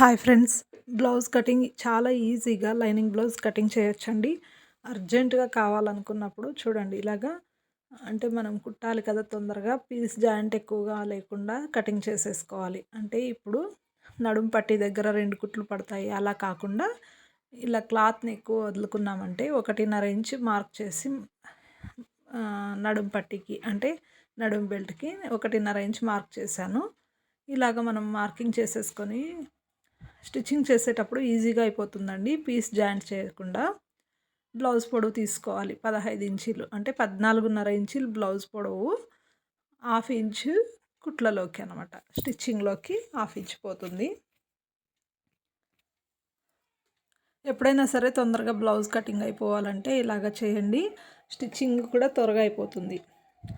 Hi friends. Blouse cutting చాలా ఈజీగా lining blouse cutting చేయొచ్చండి. అర్జెంటుగా కావాలనుకున్నప్పుడు చూడండి ఇలాగా అంటే మనం కుట్టాలి కదా తొందరగా పీస్ జాయింట్ ఎక్కువగా లేకుండా కటింగ్ చేసేసుకోవాలి. అంటే ఇప్పుడు నడుం పట్టి దగ్గర రెండు కుట్లు పడతాయి. అలా కాకుండా ఇలా క్లాత్ని ఎక్కువ వదులుకున్నామంటే ఒకటిన్నర ఇంచు మార్క్ చేసి నడుం పట్టికి అంటే నడుం బెల్ట్కి ఒకటిన్నర ఇంచ్ మార్క్ చేశాను. ఇలాగ మనం మార్కింగ్ చేసేసుకొని స్టిచ్చింగ్ చేసేటప్పుడు ఈజీగా అయిపోతుందండి. పీస్ జాయింట్ చేయకుండా బ్లౌజ్ పొడవు తీసుకోవాలి. పదహైదు ఇంచీలు అంటే పద్నాలుగున్నర ఇంచీలు బ్లౌజ్ పొడవు హాఫ్ ఇంచు కుట్లలోకి అనమాట స్టిచ్చింగ్లోకి హాఫ్ ఇంచ్ పోతుంది. ఎప్పుడైనా సరే తొందరగా బ్లౌజ్ కటింగ్ అయిపోవాలంటే ఇలాగ చేయండి. స్టిచ్చింగ్ కూడా త్వరగా అయిపోతుంది.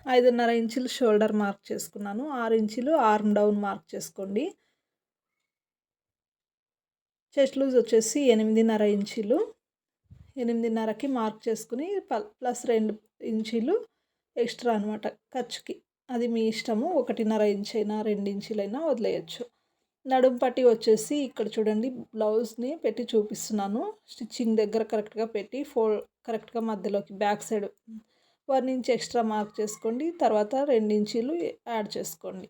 ఐదున్నర ఇంచులు షోల్డర్ మార్క్ చేసుకున్నాను. ఆరు ఇంచులు ఆర్మ్ డౌన్ మార్క్ చేసుకోండి. చెస్ట్ లూజ్ వచ్చేసి ఎనిమిదిన్నర ఇంచీలు. ఎనిమిదిన్నరకి మార్క్ చేసుకుని ప్లస్ రెండు ఇంచీలు ఎక్స్ట్రా అనమాట ఖర్చుకి. అది మీ ఇష్టము. ఒకటిన్నర ఇంచ్ అయినా రెండు ఇంచులైనా వదిలేయచ్చు. నడుం పట్టి వచ్చేసి ఇక్కడ చూడండి బ్లౌజ్ని పెట్టి చూపిస్తున్నాను. స్టిచ్చింగ్ దగ్గర కరెక్ట్గా పెట్టి ఫోల్ కరెక్ట్గా మధ్యలోకి back side one inch extra mark చేసుకోండి. తర్వాత రెండు ఇంచీలు యాడ్ చేసుకోండి.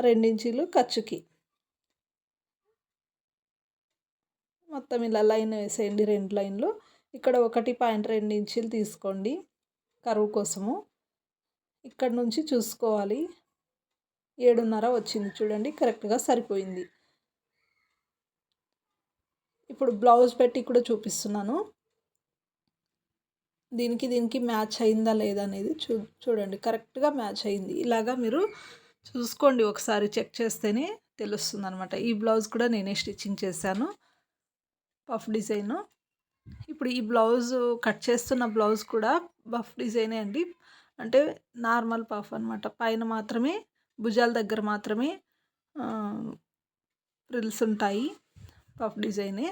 రెండు ఇంచీలు ఖర్చుకి. మొత్తం ఇలా లైన్ వేసేయండి రెండు లైన్లు. ఇక్కడ ఒకటి పాయింట్ రెండు ఇంచులు తీసుకోండి కరువు కోసము. ఇక్కడ నుంచి చూసుకోవాలి. ఏడున్నర వచ్చింది చూడండి కరెక్ట్గా సరిపోయింది. ఇప్పుడు బ్లౌజ్ పెట్టి కూడా చూపిస్తున్నాను. దీనికి దీనికి మ్యాచ్ అయిందా లేదా అనేది చూ చూడండి కరెక్ట్గా మ్యాచ్ అయింది. ఇలాగా మీరు చూసుకోండి ఒకసారి చెక్ చేస్తేనే తెలుస్తుంది అనమాట ఈ బ్లౌజ్ కూడా నేనే స్టిచ్చింగ్ చేశాను. Puff design. ఇప్పుడు ఈ బ్లౌజ్ కట్ చేస్తున్న బ్లౌజ్ కూడా పఫ్ డిజైనే అండి. అంటే నార్మల్ పఫ్ అనమాట పైన మాత్రమే భుజాల దగ్గర మాత్రమే ఫ్రిల్స్ ఉంటాయి పఫ్ డిజైనే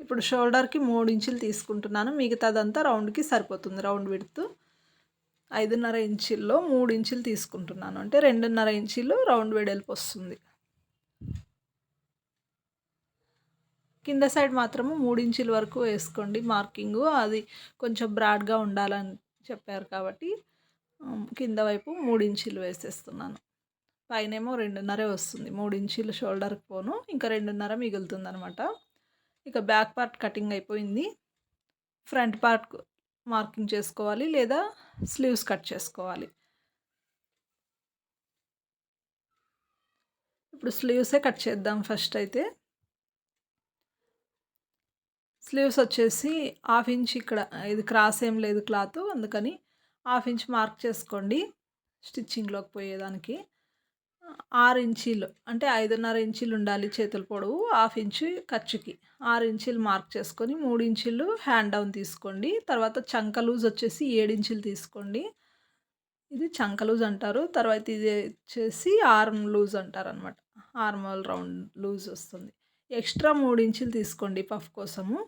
ఇప్పుడు షోల్డర్కి మూడు ఇంచులు తీసుకుంటున్నాను. మిగతాదంతా రౌండ్కి సరిపోతుంది. రౌండ్ విడుతూ ఐదున్నర ఇంచుల్లో మూడు ఇంచులు తీసుకుంటున్నాను. అంటే రెండున్నర ఇంచులు రౌండ్ వెడల్పు వస్తుంది. కింద సైడ్ మాత్రము మూడు ఇంచుల వరకు వేసుకోండి మార్కింగు. అది కొంచెం బ్రాడ్గా ఉండాలని చెప్పారు కాబట్టి కింద వైపు మూడు ఇంచులు వేసేస్తున్నాను. పైనేమో రెండున్నరే వస్తుంది. మూడు ఇంచులు షోల్డర్కి పోను ఇంకా రెండున్నర మిగులుతుంది అనమాట ఇక బ్యాక్ పార్ట్ కటింగ్ అయిపోయింది. ఫ్రంట్ పార్ట్ మార్కింగ్ చేసుకోవాలి లేదా స్లీవ్స్ కట్ చేసుకోవాలి. ఇప్పుడు స్లీవ్సే కట్ చేద్దాం ఫస్ట్ అయితే. స్లీవ్స్ వచ్చేసి హాఫ్ ఇంచ్ ఇక్కడ ఇది క్రాస్ ఏం లేదు క్లాత్ అందుకని హాఫ్ ఇంచ్ మార్క్ చేసుకోండి స్టిచ్చింగ్లోకి పోయేదానికి. ఆరు ఇంచీలు అంటే ఐదున్నర ఇంచీలు ఉండాలి చేతుల పొడవు హాఫ్ ఇంచు ఖర్చుకి. ఆరు ఇంచీలు మార్క్ చేసుకొని మూడు ఇంచీలు హ్యాండ్ డౌన్ తీసుకోండి. తర్వాత చంక లూజ్ వచ్చేసి ఏడించీలు తీసుకోండి. ఇది చంక లూజ్ అంటారు తర్వాత ఇది వచ్చేసి ఆర్మ్ లూజ్ అంటారు అనమాట ఆర్మల్ రౌండ్ లూజ్ వస్తుంది. ఎక్స్ట్రా మూడు ఇంచులు తీసుకోండి పఫ్ కోసము.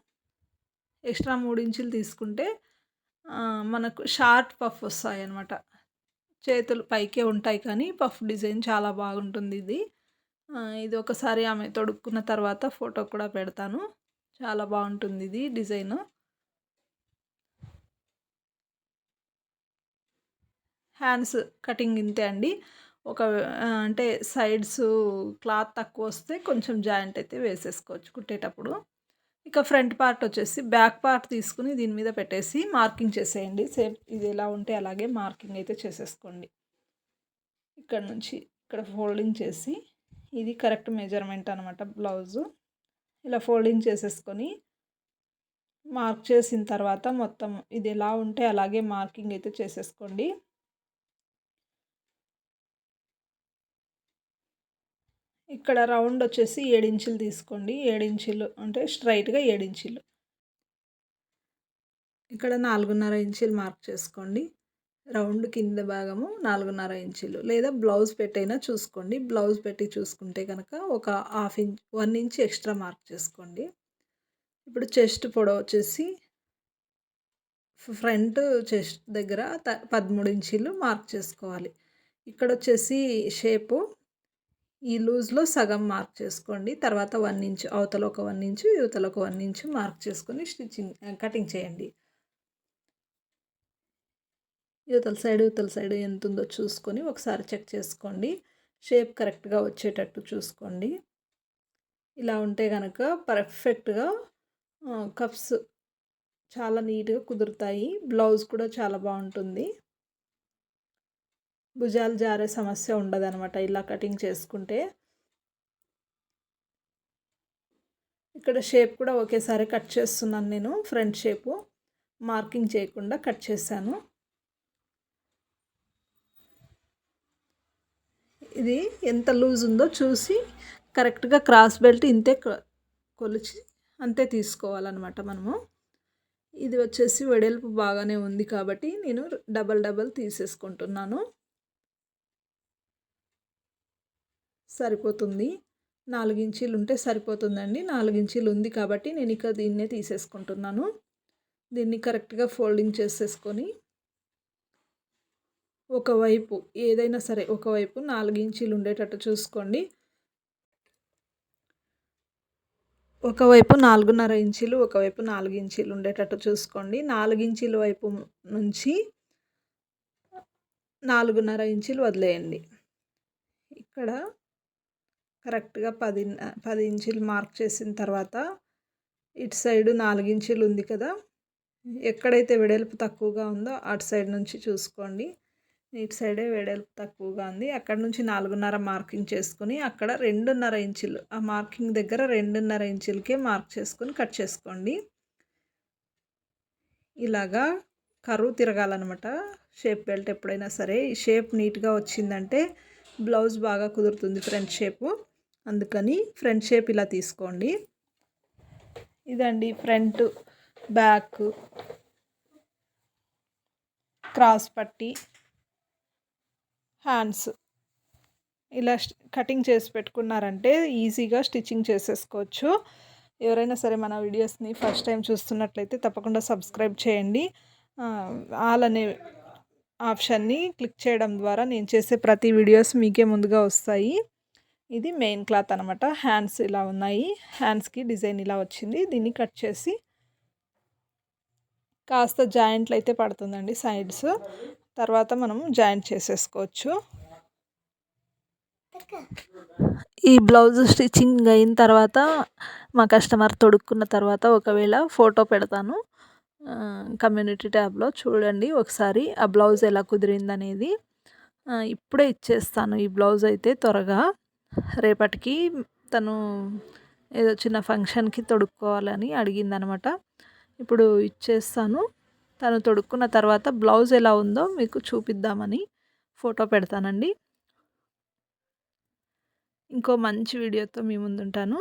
ఎక్స్ట్రా మూడు ఇంచులు తీసుకుంటే మనకు షార్ట్ పఫ్ వస్తాయి అన్నమాట చేతులు పైకే ఉంటాయి కానీ పఫ్ డిజైన్ చాలా బాగుంటుంది ఇది. ఇది ఒకసారి ఆమె తొడుక్కున్న తర్వాత ఫోటో కూడా పెడతాను. చాలా బాగుంటుంది ఇది డిజైన్. హ్యాండ్స్ కటింగ్ ఇంతే అండి. ఒక అంటే సైడ్స్ క్లాత్ తక్కువ వస్తే కొంచెం జాయింట్ అయితే వేసేసుకోవచ్చు కుట్టేటప్పుడు. ఇక ఫ్రంట్ పార్ట్ వచ్చేసి బ్యాక్ పార్ట్ తీసుకుని దీని మీద పెట్టేసి మార్కింగ్ చేసేయండి. సేమ్ ఇది ఎలా ఉంటే అలాగే మార్కింగ్ అయితే చేసేసుకోండి. ఇక్కడ నుంచి ఇక్కడ ఫోల్డింగ్ చేసి ఇది కరెక్ట్ మెజర్మెంట్ అనమాట బ్లౌజు. ఇలా ఫోల్డింగ్ చేసేసుకొని మార్క్ చేసిన తర్వాత మొత్తం ఇది ఎలా ఉంటే అలాగే మార్కింగ్ అయితే చేసేసుకోండి. ఇక్కడ రౌండ్ వచ్చేసి ఏడించులు తీసుకోండి. ఏడించులు అంటే స్ట్రైట్గా ఏడించులు ఇక్కడ నాలుగున్నర ఇంచులు మార్క్ చేసుకోండి. రౌండ్ కింద భాగము నాలుగున్నర ఇంచులు. లేదా బ్లౌజ్ పెట్టైనా చూసుకోండి. బ్లౌజ్ పెట్టి చూసుకుంటే కనుక ఒక half inch one inch extra mark చేసుకోండి. ఇప్పుడు చెస్ట్ పొడవు వచ్చేసి ఫ్రంట్ చెస్ట్ దగ్గర పదమూడు ఇంచీలు మార్క్ చేసుకోవాలి. ఇక్కడ వచ్చేసి షేపు ఈ లూజ్లో సగం మార్క్ చేసుకోండి. తర్వాత వన్ ఇంచ్ అవతల ఒక వన్ ఇంచు యువతల ఒక వన్ ఇంచు మార్క్ చేసుకొని స్టిచ్చింగ్ కటింగ్ చేయండి. యువతల సైడ్ యువతల సైడ్ ఎంత ఉందో చూసుకొని ఒకసారి చెక్ చేసుకోండి. షేప్ కరెక్ట్గా వచ్చేటట్టు చూసుకోండి. ఇలా ఉంటే కనుక పర్ఫెక్ట్గా కప్స్ చాలా నీట్గా కుదురుతాయి. బ్లౌజ్ కూడా చాలా బాగుంటుంది. భుజాలు జారే సమస్య ఉండదనమాట ఇలా కటింగ్ చేసుకుంటే. ఇక్కడ షేప్ కూడా ఒకేసారి కట్ చేస్తున్నాను నేను ఫ్రంట్ షేపు. మార్కింగ్ చేయకుండా కట్ చేశాను. ఇది ఎంత లూజ్ ఉందో చూసి కరెక్ట్గా క్రాస్ బెల్ట్ ఇంతే కొలిచి అంతే తీసుకోవాలన్నమాట మనము. ఇది వచ్చేసి వెడల్పు బాగానే ఉంది కాబట్టి నేను డబల్ డబల్ తీసేసుకుంటున్నాను. సరిపోతుంది. నాలుగించీలు ఉంటే సరిపోతుందండి. నాలుగు ఇంచీలు ఉంది కాబట్టి నేను ఇక దీన్నే తీసేసుకుంటున్నాను. దీన్ని కరెక్ట్గా ఫోల్డింగ్ చేసేసుకొని ఒకవైపు ఏదైనా సరే ఒకవైపు నాలుగు ఇంచీలు ఉండేటట్టు చూసుకోండి. ఒకవైపు నాలుగున్నర ఇంచీలు ఒకవైపు నాలుగు ఇంచీలు ఉండేటట్టు చూసుకోండి. నాలుగు ఇంచీల వైపు నుంచి నాలుగున్నర ఇంచీలు వదిలేయండి. ఇక్కడ కరెక్ట్గా పది పది ఇంచీలు మార్క్ చేసిన తర్వాత ఇటు సైడు నాలుగు ఉంది కదా ఎక్కడైతే వెడల్పు తక్కువగా ఉందో అటు సైడ్ నుంచి చూసుకోండి. ఇటు సైడే వెడల్పు తక్కువగా ఉంది. అక్కడ నుంచి నాలుగున్నర మార్కింగ్ చేసుకుని అక్కడ రెండున్నర ఇంచులు ఆ మార్కింగ్ దగ్గర రెండున్నర ఇంచులకే మార్క్ చేసుకొని కట్ చేసుకోండి. ఇలాగా కరువు తిరగాలన్నమాట. షేప్ బెల్ట్ ఎప్పుడైనా సరే ఈ షేప్ నీట్గా వచ్చిందంటే బ్లౌజ్ బాగా కుదురుతుంది ఫ్రంట్ షేపు. అందుకని ఫ్రంట్ షేప్ ఇలా తీసుకోండి. ఇదండి ఫ్రంట్ బ్యాక్ క్రాస్ పట్టి హ్యాండ్స్ ఇలా కటింగ్ చేసి పెట్టుకున్నారంటే ఈజీగా స్టిచ్చింగ్ చేసేసుకోవచ్చు. ఎవరైనా సరే మన వీడియోస్ని ఫస్ట్ టైం చూస్తున్నట్లయితే తప్పకుండా సబ్స్క్రైబ్ చేయండి. ఆల్ అనే ఆప్షన్ని క్లిక్ చేయడం ద్వారా నేను చేసే ప్రతి వీడియోస్ మీకే ముందుగా వస్తాయి. ఇది మెయిన్ క్లాత్ అనమాట హ్యాండ్స్ ఇలా ఉన్నాయి. హ్యాండ్స్కి డిజైన్ ఇలా వచ్చింది. దీన్ని కట్ చేసి కాస్త జాయింట్లు అయితే పడుతుందండి సైడ్స్. తర్వాత మనం జాయింట్ చేసేసుకోవచ్చు. ఈ బ్లౌజ్ స్టిచ్చింగ్ అయిన తర్వాత మా కస్టమర్ తొడుక్కున్న తర్వాత ఒకవేళ ఫోటో పెడతాను. కమ్యూనిటీ ట్యాబ్లో చూడండి ఒకసారి ఆ బ్లౌజ్ ఎలా కుదిరిందనేది. ఇప్పుడే ఇచ్చేస్తాను ఈ బ్లౌజ్ అయితే త్వరగా. రేపటికి తను ఏదో చిన్న ఫంక్షన్కి తొడుక్కోవాలని అడిగిందనమాట. ఇప్పుడు ఇచ్చేస్తాను. తను తొడుక్కున్న తర్వాత బ్లౌజ్ ఎలా ఉందో మీకు చూపిద్దామని ఫోటో పెడతానండి. ఇంకో మంచి వీడియోతో మీ ముందుంటాను.